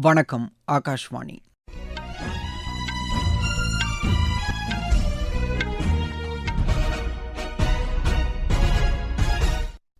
வணக்கம் ஆகாஷ்வாணி.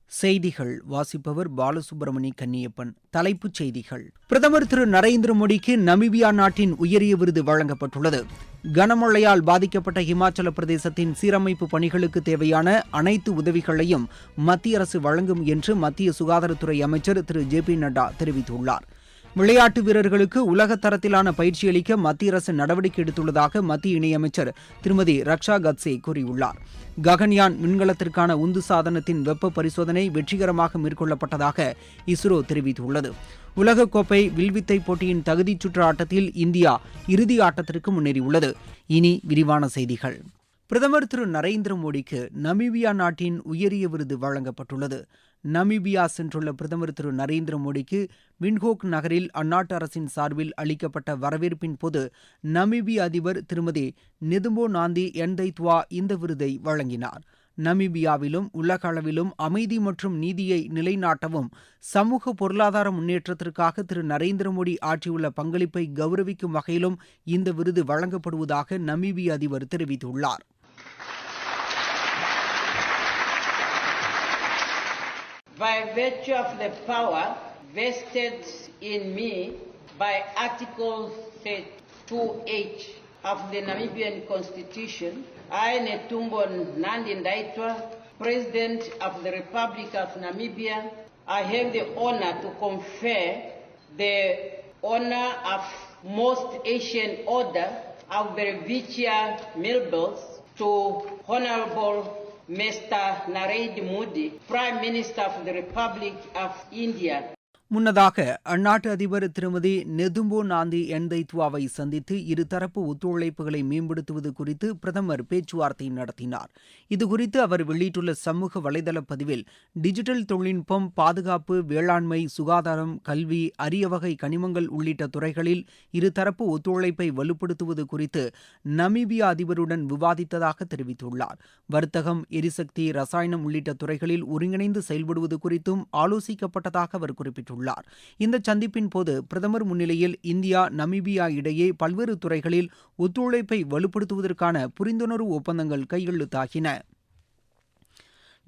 செய்திகள் வாசிப்பவர் பாலசுப்பிரமணி கன்னியப்பன். தலைப்புச் செய்திகள். பிரதமர் திரு நரேந்திர மோடிக்கு நமீபியா நாட்டின் உயரிய விருது வழங்கப்பட்டுள்ளது. கனமழையால் பாதிக்கப்பட்ட இமாச்சல பிரதேசத்தின் சீரமைப்பு பணிகளுக்கு தேவையான அனைத்து உதவிகளையும் மத்திய அரசு வழங்கும் என்று மத்திய சுகாதாரத்துறை அமைச்சர் திரு ஜே பி நட்டா தெரிவித்துள்ளார். விளையாட்டு வீரர்களுக்கு உலக தரத்திலான பயிற்சி அளிக்க மத்திய அரசு நடவடிக்கை எடுத்துள்ளதாக மத்திய இணையமைச்சர் திருமதி ரக்ஷா கத்சே கூறியுள்ளார். ககன்யான் விண்கலத்திற்கான உந்து சாதனத்தின் வெப்ப பரிசோதனை வெற்றிகரமாக மேற்கொள்ளப்பட்டதாக இஸ்ரோ தெரிவித்துள்ளது. உலகக்கோப்பை வில்வித்தை போட்டியின் தகுதிச் சுற்று ஆட்டத்தில் இந்தியா இறுதி ஆட்டத்திற்கு முன்னேறியுள்ளது. இனி விரிவான செய்திகள். பிரதமர் திரு நரேந்திர மோடிக்கு நமீபியா நாட்டின் உயரிய விருது வழங்கப்பட்டுள்ளது. நமீபியா சென்றுள்ள பிரதமர் திரு நரேந்திர மோடிக்கு வின்ஹோக் நகரில் அந்நாட்டு அரசின் சார்பில் அளிக்கப்பட்ட வரவேற்பின் போது நமீபிய அதிபர் திருமதி நெதும்போ நாந்தி என்தைத்வா இந்த விருதை வழங்கினார். நமீபியாவிலும் உலக அளவிலும் அமைதி மற்றும் நீதியை நிலைநாட்டவும் சமூக பொருளாதார முன்னேற்றத்திற்காக திரு நரேந்திர மோடி ஆற்றியுள்ள பங்களிப்பை கௌரவிக்கும் வகையிலும் இந்த விருது வழங்கப்படுவதாக நமீபிய அதிபர் தெரிவித்துள்ளார். By virtue of the power vested in me by Article 2H of the Namibian Constitution, I, Netumbo Nandi Ndaitwa, President of the Republic of Namibia, I have the honor to confer the honor of Most Asian Order of Brevitia Milbels to Honorable Mr. Narendra Modi, Prime Minister of the Republic of India. முன்னதாக அந்நாட்டு அதிபர் திருமதி நெதும்போ நாந்தி என்தைத்வாவை சந்தித்து இருதரப்பு ஒத்துழைப்புகளை மேம்படுத்துவது குறித்து பிரதமர் பேச்சுவார்த்தை நடத்தினார். இதுகுறித்து அவர் வெளியிட்டுள்ள சமூக வலைதள பதிவில் டிஜிட்டல் தொழில்நுட்பம் பாதுகாப்பு வேளாண்மை சுகாதாரம் கல்வி அரிய வகை கனிமங்கள் உள்ளிட்ட துறைகளில் இருதரப்பு ஒத்துழைப்பை வலுப்படுத்துவது குறித்து நமீபியா அதிபருடன் விவாதித்ததாக தெரிவித்துள்ளார். வர்த்தகம் எரிசக்தி ரசாயனம் உள்ளிட்ட துறைகளில் ஒருங்கிணைந்து செயல்படுவது குறித்தும் ஆலோசிக்கப்பட்டதாக அவர் குறிப்பிட்டுள்ளார். உள்ளார் இந்த சந்திப்பின் போது பிரதமர் முன்னிலையில் இந்தியா நமீபியா இடையே பல்வேறு துறைகளில் ஒத்துழைப்பை வலுப்படுத்துவதற்கான புரிந்துணர்வு ஒப்பந்தங்கள் கையெழுத்தாகின.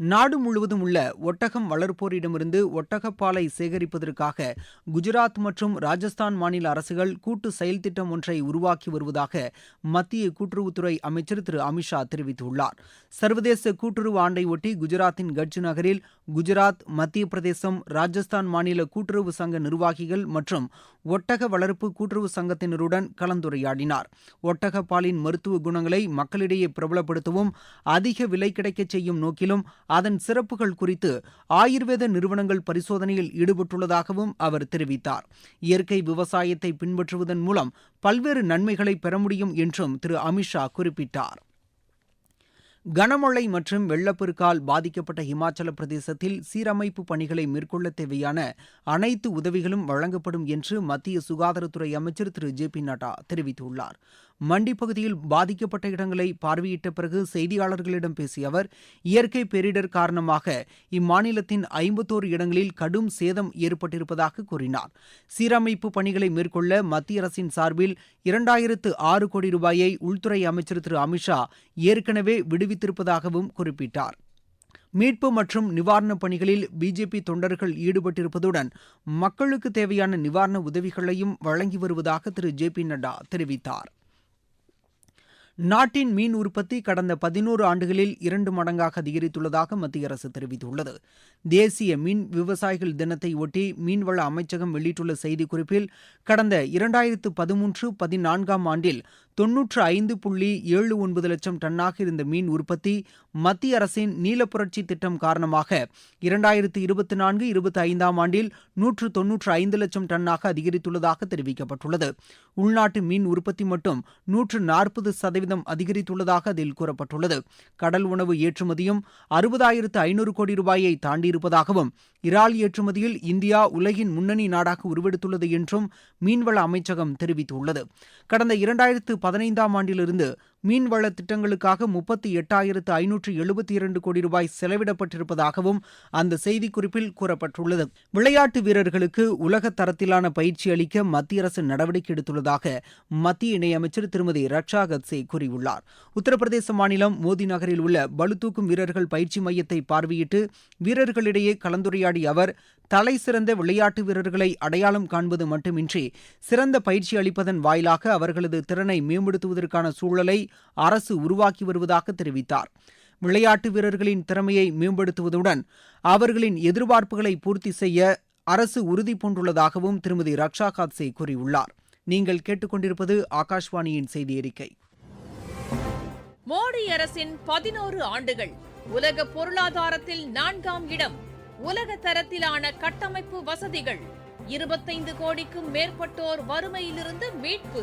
நாடு முழுவதும் உள்ள ஒட்டகம் வளர்ப்போரிடமிருந்து ஒட்டகப்பாலை சேகரிப்பதற்காக குஜராத் மற்றும் ராஜஸ்தான் மாநில அரசுகள் கூட்டு செயல் திட்டம் ஒன்றை உருவாக்கி வருவதாக மத்திய கூட்டுறவுத்துறை அமைச்சர் திரு அமித்ஷா தெரிவித்துள்ளார். சர்வதேச கூட்டுறவு ஆண்டை ஒட்டி குஜராத்தின் கட்ச் நகரில் குஜராத் மத்திய பிரதேசம் ராஜஸ்தான் மாநில கூட்டுறவு சங்க நிர்வாகிகள் மற்றும் ஒட்டக வளர்ப்பு கூட்டுறவு சங்கத்தினருடன் கலந்துரையாடினார். ஒட்டக பாலின் மருத்துவ குணங்களை மக்களிடையே பிரபலப்படுத்தவும் அதிக விலை கிடைக்கச் செய்யும் நோக்கிலும் அதன் சிறப்புகள் குறித்து ஆயுர்வேத நிறுவனங்கள் பரிசோதனையில் ஈடுபட்டுள்ளதாகவும் அவர் தெரிவித்தார். இயற்கை விவசாயத்தை பின்பற்றுவதன் மூலம் பல்வேறு நன்மைகளை பெற முடியும் என்றும் திரு. அமித்ஷா குறிப்பிட்டார். கனமழை மற்றும் வெள்ளப்பெருக்கால் பாதிக்கப்பட்ட இமாச்சல பிரதேசத்தில் சீரமைப்பு பணிகளை மேற்கொள்ள தேவையான அனைத்து உதவிகளும் வழங்கப்படும் என்று மத்திய சுகாதாரத்துறை அமைச்சர் திரு. ஜே பி நட்டா தெரிவித்துள்ளார். மண்டி பகுதியில் பாதிக்கப்பட்ட இடங்களை பார்வையிட்ட பிறகு செய்தியாளர்களிடம் பேசிய அவர் இயற்கை பேரிடர் காரணமாக இம்மாநிலத்தின் ஐம்பத்தோரு இடங்களில் கடும் சேதம் ஏற்பட்டிருப்பதாக கூறினார். சீரமைப்பு பணிகளை மேற்கொள்ள மத்திய அரசின் சார்பில் இரண்டாயிரத்து ஆறு கோடி ரூபாயை உள்துறை அமைச்சர் திரு. அமித்ஷா ஏற்கனவே விடுவித்திருப்பதாகவும் குறிப்பிட்டார். மீட்பு மற்றும் நிவாரணப் பணிகளில் பிஜேபி தொண்டர்கள் ஈடுபட்டிருப்பதுடன் மக்களுக்கு தேவையான நிவாரண உதவிகளையும் வழங்கி வருவதாக திரு. ஜே பி நட்டா தெரிவித்தார். நாட்டின் மீன் உற்பத்தி கடந்த பதினோரு ஆண்டுகளில் இரண்டு மடங்காக அதிகரித்துள்ளதாக மத்திய அரசு தெரிவித்துள்ளது. தேசிய மீன் விவசாயிகள் தினத்தை ஒட்டி மீன்வள அமைச்சகம் வெளியிட்டுள்ள செய்திக்குறிப்பில் கடந்த இரண்டாயிரத்து பதிமூன்று பதினான்காம் ஆண்டில் தொன்னூற்று ஐந்து புள்ளி ஏழு ஒன்பது லட்சம் டன்னாக இருந்த மீன் உற்பத்தி மத்திய அரசின் நீலப்புரட்சி திட்டம் காரணமாக இரண்டாயிரத்து இருபத்தி நான்கு இருபத்தி ஐந்தாம் ஆண்டில் நூற்று தொன்னூற்று ஐந்து லட்சம் டன்னாக அதிகரித்துள்ளதாக தெரிவிக்கப்பட்டுள்ளது. உள்நாட்டு மீன் உற்பத்தி மட்டும் நூற்று நாற்பது சதவீதம் அதிகரித்துள்ளதாக அதில் கூறப்பட்டுள்ளது. கடல் உணவு ஏற்றுமதியும் அறுபதாயிரத்து ஐநூறு கோடி ரூபாயை தாண்டியிருப்பதாகவும் இறால் ஏற்றுமதியில் இந்தியா உலகின் முன்னணி நாடாக உருவெடுத்துள்ளது என்றும் மீன்வள அமைச்சகம் தெரிவித்துள்ளது. கடந்த இரண்டாயிரத்து பதினைந்தாம் ஆண்டிலிருந்து மீன்வள திட்டங்களுக்காக முப்பத்தி எட்டாயிரத்து ஐநூற்று எழுபத்தி இரண்டு கோடி ரூபாய் செலவிடப்பட்டிருப்பதாகவும் அந்த செய்திக்குறிப்பில் கூறப்பட்டுள்ளது. விளையாட்டு வீரர்களுக்கு உலக தரத்திலான பயிற்சி அளிக்க மத்திய அரசு நடவடிக்கை எடுத்துள்ளதாக மத்திய இணையமைச்சர் திருமதி ரக்ஷா கத்சே கூறியுள்ளார். உத்தரப்பிரதேச மாநிலம் மோதி நகரில் உள்ள பளுதூக்கும் வீரர்கள் பயிற்சி மையத்தை பார்வையிட்டு வீரர்களிடையே கலந்துரையாடிய அவர் தலை சிறந்த விளையாட்டு வீரர்களை அடையாளம் காண்பது மட்டுமின்றி சிறந்த பயிற்சி அளிப்பதன் வாயிலாக அவர்களது திறனை மேம்படுத்துவதற்கான சூழலை அரசு உருவாக்கி வருவதாக தெரிவித்தார். விளையாட்டு வீரர்களின் திறமையை மேம்படுத்துவதுடன் அவர்களின் எதிர்பார்ப்புகளை பூர்த்தி செய்ய அரசு உறுதி பூண்டுள்ளதாகவும் திருமதி ரக்ஷா காத்சே கூறியுள்ளார். நீங்கள் கேட்டுக்கொண்டிருப்பது ஆகாஷ்வாணியின் செய்தி அறிக்கை. மோடி அரசின் பதினோரு ஆண்டுகள் உலக பொருளாதாரத்தில் நான்காம் இடம் உலக தரத்திலான கட்டமைப்பு வசதிகள் இருபத்தைந்து கோடிக்கும் மேற்பட்டோர் வறுமையிலிருந்து மீட்பு.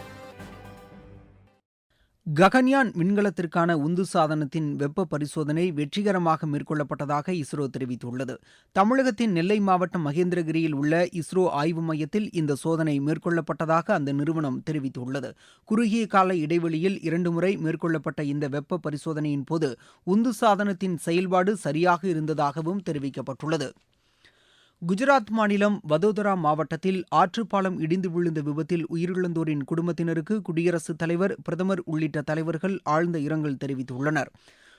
ககன்யான் விண்கலத்திற்கான உந்து சாதனத்தின் வெப்ப பரிசோதனை வெற்றிகரமாக மேற்கொள்ளப்பட்டதாக இஸ்ரோ தெரிவித்துள்ளது. தமிழகத்தின் நெல்லை மாவட்டம் மகேந்திரகிரியில் உள்ள இஸ்ரோ ஆய்வு மையத்தில் இந்த சோதனை மேற்கொள்ளப்பட்டதாக அந்த நிறுவனம் தெரிவித்துள்ளது. குறுகிய கால இடைவெளியில் இரண்டு முறை மேற்கொள்ளப்பட்ட இந்த வெப்ப பரிசோதனையின் போது உந்து சாதனத்தின் செயல்பாடு சரியாக இருந்ததாகவும் தெரிவிக்கப்பட்டுள்ளது. குஜராத் மாநிலம் வதோதரா மாவட்டத்தில் ஆற்றுப்பாலம் இடிந்து விழுந்த விபத்தில் உயிரிழந்தோரின் குடும்பத்தினருக்கு குடியரசுத் தலைவர் பிரதமர் உள்ளிட்ட தலைவர்கள் ஆழ்ந்த இரங்கல் தெரிவித்துள்ளனர்.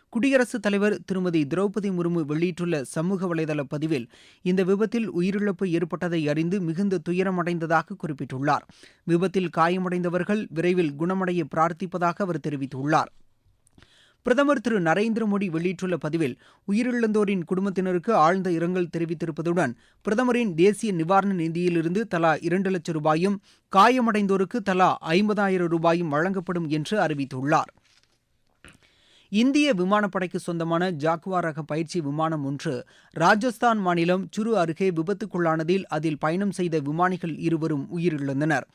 குடியரசுத் தலைவர் திருமதி திரௌபதி முர்மு வெளியிட்டுள்ள சமூக வலைதள பதிவில் இந்த விபத்தில் உயிரிழப்பு ஏற்பட்டதை அறிந்து மிகுந்த துயரமடைந்ததாக குறிப்பிட்டுள்ளார். விபத்தில் காயமடைந்தவர்கள் விரைவில் குணமடைய பிரார்த்திப்பதாக அவர் தெரிவித்துள்ளார். பிரதமர் திரு நரேந்திர மோடி வெளியிட்டுள்ள பதிவில் உயிரிழந்தோரின் குடும்பத்தினருக்கு ஆழ்ந்த இரங்கல் தெரிவித்திருப்பதுடன் பிரதமரின் தேசிய நிவாரண நிதியிலிருந்து தலா இரண்டு லட்சம் ரூபாயும் காயமடைந்தோருக்கு தலா ஐம்பதாயிரம் ரூபாயும் வழங்கப்படும் என்று அறிவித்துள்ளார். இந்திய விமானப்படைக்கு சொந்தமான ஜாக்குவா ரக பயிற்சி விமானம் ஒன்று ராஜஸ்தான் மாநிலம் சுரு அருகே விபத்துக்குள்ளானதில் அதில் பயணம் செய்த விமானிகள் இருவரும் உயிரிழந்தனர்.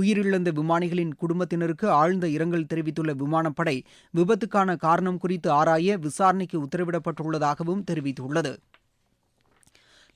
உயிரிழந்த விமானிகளின் குடும்பத்தினருக்கு ஆழ்ந்த இரங்கல் தெரிவித்துள்ள விமானப்படை விபத்துக்கான காரணம் குறித்து ஆராய விசாரணைக்கு உத்தரவிடப்பட்டுள்ளதாகவும் தெரிவித்துள்ளது.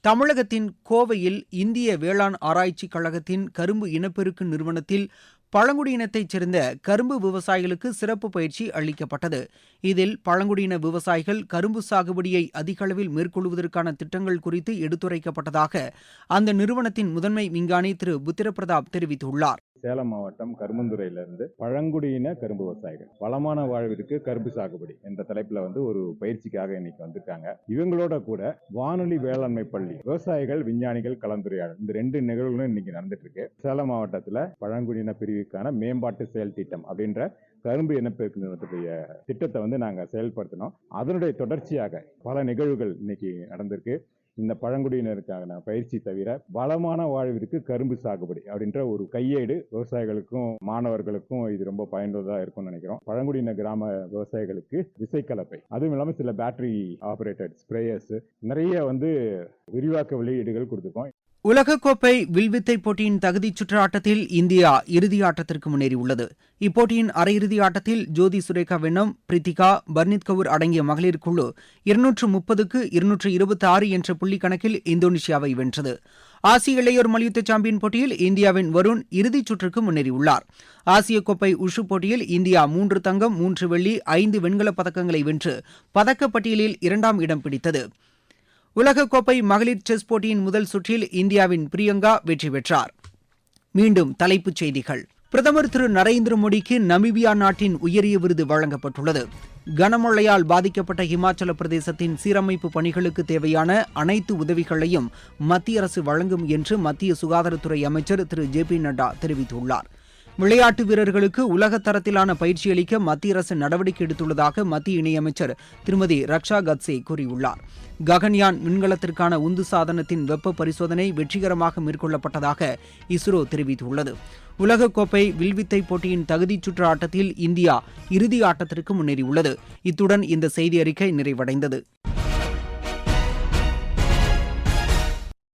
தமிழகத்தின் கோவையில் இந்திய வேளாண் ஆராய்ச்சிக் கழகத்தின் கரும்பு இனப்பெருக்கு நிறுவனத்தில் பழங்குடியினத்தைச் சேர்ந்த கரும்பு விவசாயிகளுக்கு சிறப்பு பயிற்சி அளிக்கப்பட்டது. இதில் பழங்குடியின விவசாயிகள் கரும்பு சாகுபடியை அதிக அளவில் மேற்கொள்வதற்கான திட்டங்கள் குறித்து எடுத்துரைக்கப்பட்டதாக அந்த நிறுவனத்தின் முதன்மை விஞ்ஞானி திரு. புத்திரபிரதாப் தெரிவித்துள்ளார். சேலம் மாவட்டம் கரும்புந்துறையிலிருந்து பழங்குடியின கரும்பு விவசாயிகள் வளமான வாழ்விற்கு கரும்பு சாகுபடி என்ற தலைப்புல வந்து ஒரு பயிற்சிக்காக இன்னைக்கு வந்திருக்காங்க. இவங்களோட கூட வானொலி வேளாண்மை பள்ளி விவசாயிகள் விஞ்ஞானிகள் கலந்துரையாடல் இந்த ரெண்டு நிகழ்வுகளும் இன்னைக்கு நடந்துட்டு இருக்கு. சேலம் மாவட்டத்துல பழங்குடியின பிரிவு பிரிவுக்கான மேம்பாட்டு செயல் திட்டம் அப்படின்ற கரும்பு இனப்பெருக்கு நிறுவனத்துடைய திட்டத்தை வந்து நாங்கள் செயல்படுத்தினோம். அதனுடைய தொடர்ச்சியாக பல நிகழ்வுகள் இன்னைக்கு நடந்திருக்கு. இந்த பழங்குடியினருக்கான பயிற்சி தவிர வளமான வாழ்விற்கு கரும்பு சாகுபடி அப்படின்ற ஒரு கையேடு விவசாயிகளுக்கும் மாணவர்களுக்கும் இது ரொம்ப பயனுள்ளதாக இருக்கும்னு நினைக்கிறோம். பழங்குடியின கிராம விவசாயிகளுக்கு விசைக்கலப்பை அதுவும் இல்லாமல் சில பேட்டரி ஆபரேட்டட் ஸ்ப்ரேயர்ஸ் நிறைய வந்து விரிவாக்க வெளியீடுகள் கொடுத்துருக்கோம். உலகக்கோப்பை வில்வித்தை போட்டியின் தகுதிச் சுற்று ஆட்டத்தில் இந்தியா இறுதி ஆட்டத்திற்கு முன்னேறியுள்ளது. இப்போட்டியின் அரையிறுதி ஆட்டத்தில் ஜோதி சுரேகா வெண்ணம் பிரித்திகா பர்னித் கவுர் அடங்கிய மகளிர் குழு இருநூற்று முப்பதுக்கு இருநூற்று இருபத்தி ஆறு என்ற புள்ளி கணக்கில் இந்தோனேஷியாவை வென்றது. ஆசிய இளையோர் மல்யுத்த சாம்பியன் போட்டியில் இந்தியாவின் வருண் இறுதிச் சுற்றுக்கு முன்னேறியுள்ளார். ஆசிய கோப்பை உஷு போட்டியில் இந்தியா மூன்று தங்கம் மூன்று வெள்ளி ஐந்து வெண்கலப் பதக்கங்களை வென்று பதக்கப்பட்டியலில் இரண்டாம் இடம் பிடித்தது. உலகக்கோப்பை மகளிர் செஸ் போட்டியின் முதல் சுற்றில் இந்தியாவின் பிரியங்கா வெற்றி பெற்றார். மீண்டும் தலைப்புச் செய்திகள். பிரதமர் திரு நரேந்திர மோடிக்கு நமீபியா நாட்டின் உயரிய விருது வழங்கப்பட்டுள்ளது. கனமழையால் பாதிக்கப்பட்ட இமாச்சல பிரதேசத்தின் சீரமைப்பு பணிகளுக்கு தேவையான அனைத்து உதவிகளையும் மத்திய அரசு வழங்கும் என்று மத்திய சுகாதாரத்துறை அமைச்சர் திரு ஜே பி நட்டா தெரிவித்துள்ளார். விளையாட்டு வீரர்களுக்கு உலக தரத்திலான பயிற்சி அளிக்க மத்திய அரசு நடவடிக்கை எடுத்துள்ளதாக மத்திய இணையமைச்சர் திருமதி ரக்ஷா கத்சே கூறியுள்ளார். ககன்யான் விண்கலத்திற்கான உந்து சாதனத்தின் வெப்ப பரிசோதனை வெற்றிகரமாக மேற்கொள்ளப்பட்டதாக இஸ்ரோ தெரிவித்துள்ளது. உலகக்கோப்பை வில்வித்தை போட்டியின் தகுதிச் சுற்று ஆட்டத்தில் இந்தியா இறுதி ஆட்டத்திற்கு முன்னேறியுள்ளது. இத்துடன் இந்த செய்தி அறிக்கை நிறைவடைந்தது.